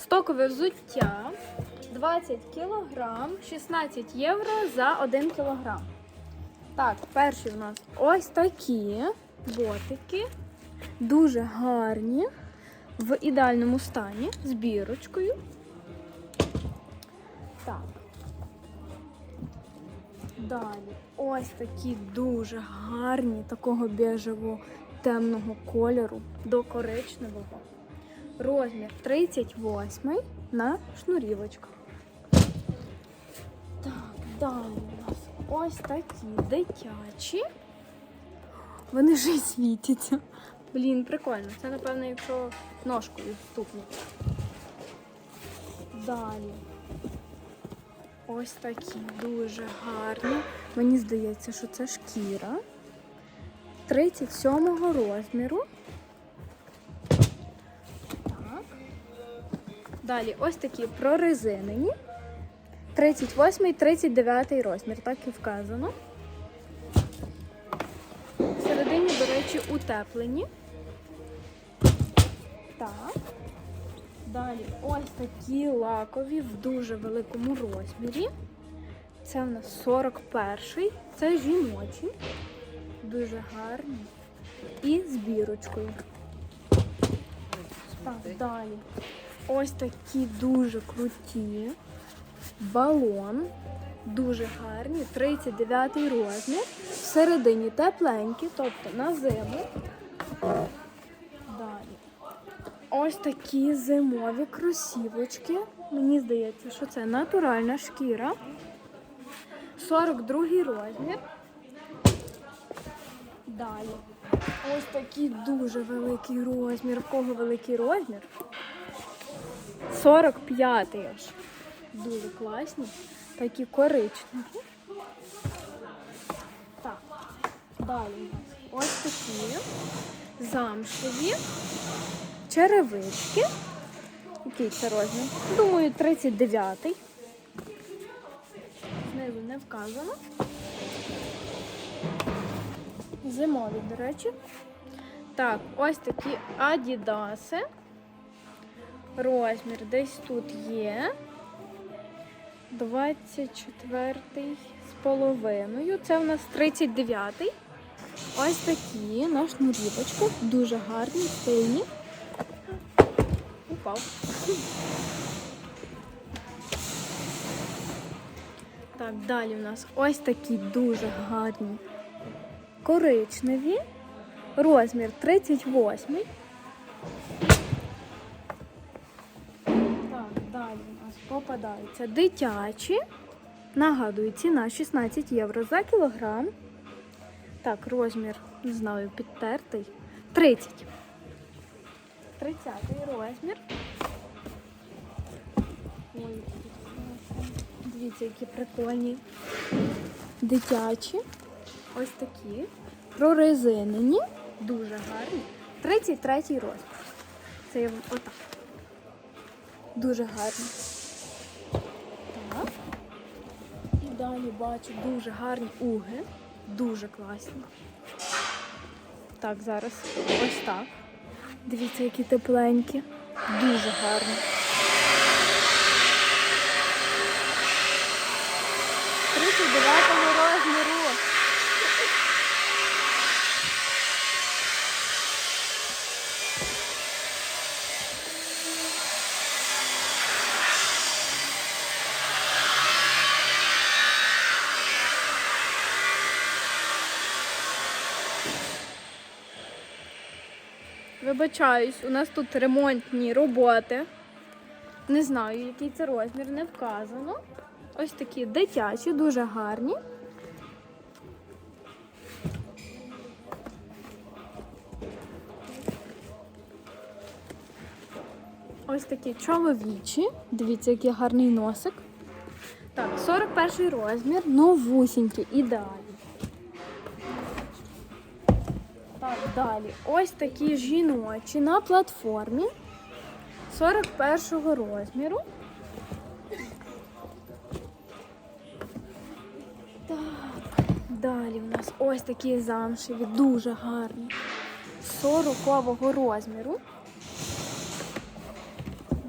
Стокове взуття 20 кг, 16 євро за 1 кг. Так, перші у нас ось такі ботики. Дуже гарні, в ідеальному стані, з бірочкою. Так. Далі ось такі дуже гарні, такого біжевого темного кольору до коричневого. Розмір 38 на шнурівочках. Так, далі у нас ось такі дитячі. Вони і світяться. Блін, прикольно. Це, напевно, якщо ножкою стукнуть. Далі. Ось такі дуже гарні. Мені здається, що це шкіра. 37 розміру. Далі ось такі прорезинені. 38 39 розмір, так і вказано. Всередині, до речі, утеплені. Так. Далі ось такі лакові в дуже великому розмірі. Це в нас 41-й. Це жіночі. Дуже гарні. І з бірочкою. Так, далі. Ось такі дуже круті. Балон. Дуже гарні. 39 розмір. Всередині тепленькі, тобто на зиму. Далі. Ось такі зимові кросівочки. Мені здається, що це натуральна шкіра. 42 розмір. Далі. Ось такий дуже великий розмір. В кого великий розмір? 45 аж. Дуже класні. Такі коричневі. Так. Далі ось такі замшеві черевички. Який це розмір? Думаю, 39-й. Знизу не вказано. Зимові, до речі. Так, ось такі адідаси. Розмір десь тут є. 24 з половиною. Це у нас 39-й. Ось такі на шнурівочку. Дуже гарні, стильні. Упав. Так, далі у нас ось такі дуже гарні коричневі. Розмір 38. Так, попадаються дитячі. Нагадую, ціна 16 євро за кілограм. Так, розмір, не знаю, підтертий. 30. 30 розмір. Ой, дивіться, які прикольні. Дитячі. Ось такі. Прорезинені. Дуже гарні. 33 розмір. Це отак. Дуже гарні. Так. І далі бачу дуже гарні уги. Дуже класні. Так, зараз ось так. Дивіться, які тепленькі. Дуже гарні. Тридцять дев'ятого розміру. Вибачаюсь, у нас тут ремонтні роботи. Не знаю, який це розмір, не вказано. Ось такі дитячі, дуже гарні. Ось такі чоловічі. Дивіться, який гарний носик. Так, 41 розмір, новусінькі, ідеальні. Далі. Ось такі жіночі на платформі 41 розміру. Так, далі у нас ось такі замшеві, дуже гарні. 40 розміру.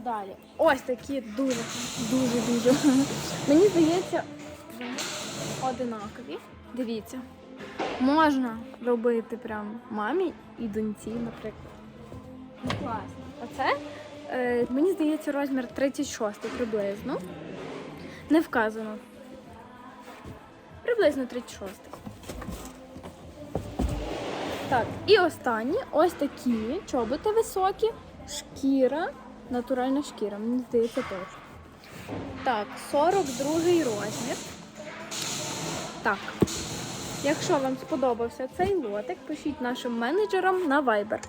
Далі. Ось такі дуже, дуже, дуже. Мені здається, одинакові. Дивіться. Можна робити прям мамі і доньці, наприклад. Ну, класно. Оце, е, мені здається, розмір 36 приблизно. Не вказано. Приблизно 36. Так, і останні ось такі чоботи високі, шкіра, натуральна шкіра, мені здається теж. Так, 42 розмір. Так. Якщо вам сподобався цей лотик, пишіть нашим менеджерам на Viber.